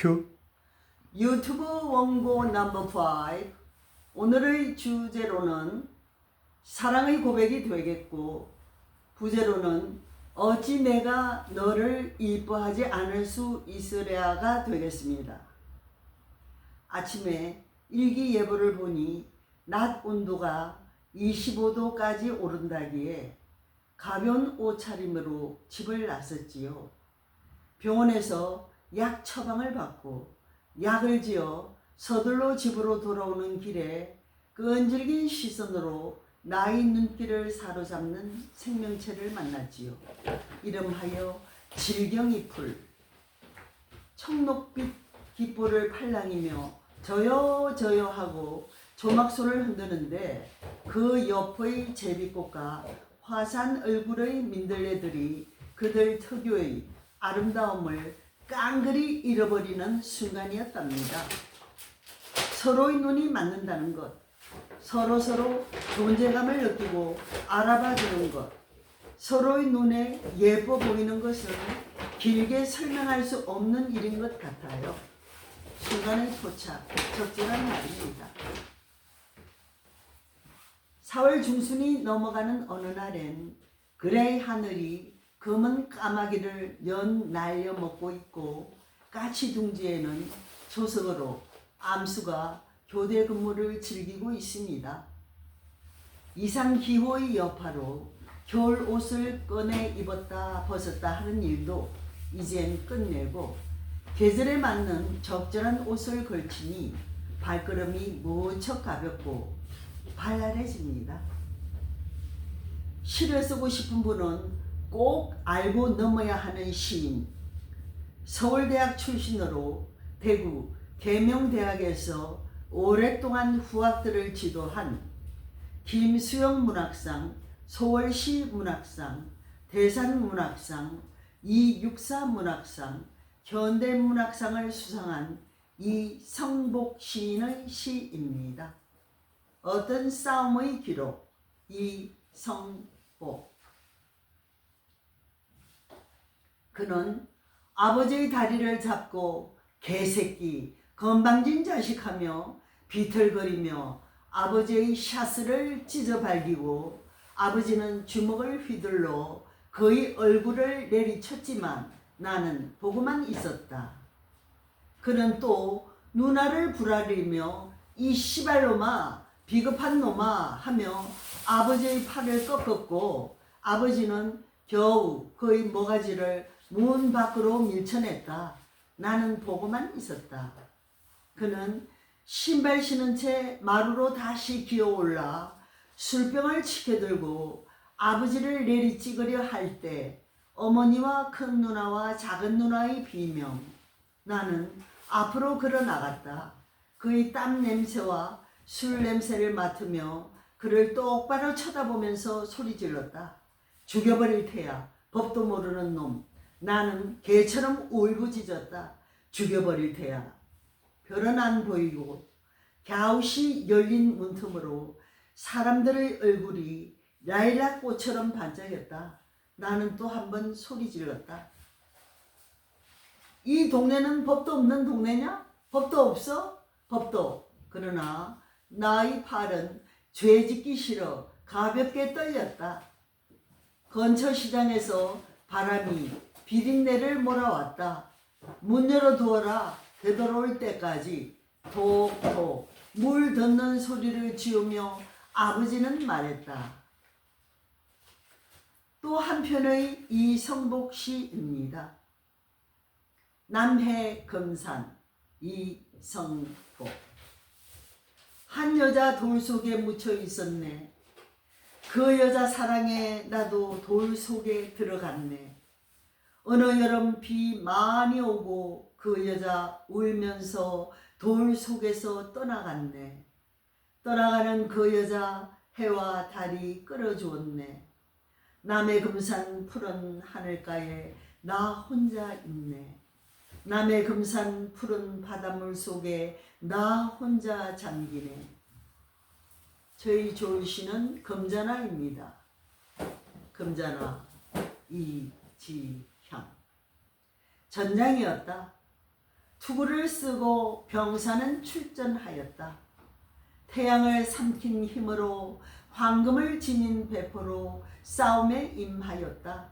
큐. 유튜브 원고 넘버 5 오늘의 주제로는 사랑의 고백이 되겠고 부제로는 어찌 내가 너를 이뻐하지 않을 수 있으랴가 되겠습니다. 아침에 일기예보를 보니 낮 온도가 25도까지 오른다기에 가벼운 옷차림으로 집을 나섰지요. 병원에서 약 처방을 받고 약을 지어 서둘러 집으로 돌아오는 길에 끈질긴 시선으로 나의 눈길을 사로잡는 생명체를 만났지요. 이름하여 질경이풀. 청록빛 깃볼을 팔랑이며 저요 저요 하고 조막소를 흔드는데 그 옆의 제비꽃과 화산 얼굴의 민들레들이 그들 특유의 아름다움을 깡그리 잃어버리는 순간이었답니다. 서로의 눈이 맞는다는 것, 서로 서로 존재감을 느끼고 알아봐 주는 것, 서로의 눈에 예뻐 보이는 것은 길게 설명할 수 없는 일인 것 같아요. 순간의 포착, 적절한 말입니다. 4월 중순이 넘어가는 어느 날엔 그레이 하늘이 검은 까마귀를 연 날려 먹고 있고 까치 둥지에는 조석으로 암수가 교대 근무를 즐기고 있습니다. 이상 기호의 여파로 겨울 옷을 꺼내 입었다 벗었다 하는 일도 이젠 끝내고 계절에 맞는 적절한 옷을 걸치니 발걸음이 무척 가볍고 발랄해집니다. 시를 쓰고 싶은 분은 꼭 알고 넘어야 하는 시인. 서울대학 출신으로 대구 계명대학에서 오랫동안 후학들을 지도한 김수영 문학상, 서울시 문학상, 대산 문학상, 이육사 문학상, 현대 문학상을 수상한 이성복 시인의 시입니다. 어떤 싸움의 기록 이성복 그는 아버지의 다리를 잡고 개새끼 건방진 자식하며 비틀거리며 아버지의 샤스를 찢어 발기고 아버지는 주먹을 휘둘러 그의 얼굴을 내리쳤지만 나는 보고만 있었다. 그는 또 누나를 부라리며 이 시발놈아 비겁한 놈아 하며 아버지의 팔을 꺾었고 아버지는 겨우 그의 모가지를 문 밖으로 밀쳐냈다. 나는 보고만 있었다. 그는 신발 신은 채 마루로 다시 기어올라 술병을 치켜들고 아버지를 내리찍으려 할 때 어머니와 큰 누나와 작은 누나의 비명 나는 앞으로 걸어 나갔다. 그의 땀 냄새와 술 냄새를 맡으며 그를 똑바로 쳐다보면서 소리 질렀다. 죽여버릴 테야. 법도 모르는 놈. 나는 개처럼 울부짖었다. 죽여버릴 테야. 별은 안 보이고 갸웃이 열린 문틈으로 사람들의 얼굴이 라일락 꽃처럼 반짝였다. 나는 또 한 번 소리 질렀다. 이 동네는 법도 없는 동네냐? 법도 없어? 법도. 그러나 나의 팔은 죄 짓기 싫어 가볍게 떨렸다. 건처시장에서 바람이 비린내를 몰아왔다. 문 열어두어라 되돌아올 때까지 톡톡 물 젓는 소리를 지으며 아버지는 말했다. 또 한편의 이 성복 시입니다. 남해 금산 이성복 한 여자 돌 속에 묻혀 있었네. 그 여자 사랑에 나도 돌 속에 들어갔네. 어느 여름 비 많이 오고 그 여자 울면서 돌 속에서 떠나갔네. 떠나가는 그 여자 해와 달이 끌어주었네. 남의 금산 푸른 하늘가에 나 혼자 있네. 남의 금산 푸른 바닷물 속에 나 혼자 잠기네. 저희 조울씨는 금자나입니다. 금자나 이지향. 전장이었다. 투구를 쓰고 병사는 출전하였다. 태양을 삼킨 힘으로 황금을 지닌 배포로 싸움에 임하였다.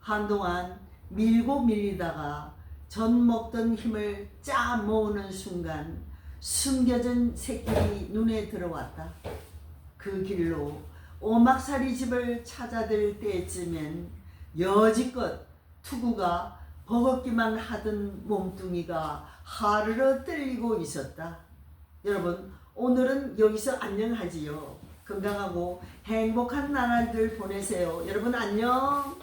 한동안 밀고 밀리다가 전 먹던 힘을 짜 모으는 순간 숨겨진 새끼이 눈에 들어왔다. 그 길로 오막살이 집을 찾아들 때쯤엔 여지껏 투구가 버겁기만 하던 몸뚱이가 하르르 떨리고 있었다. 여러분 오늘은 여기서 안녕하지요. 건강하고 행복한 나날들 보내세요. 여러분 안녕.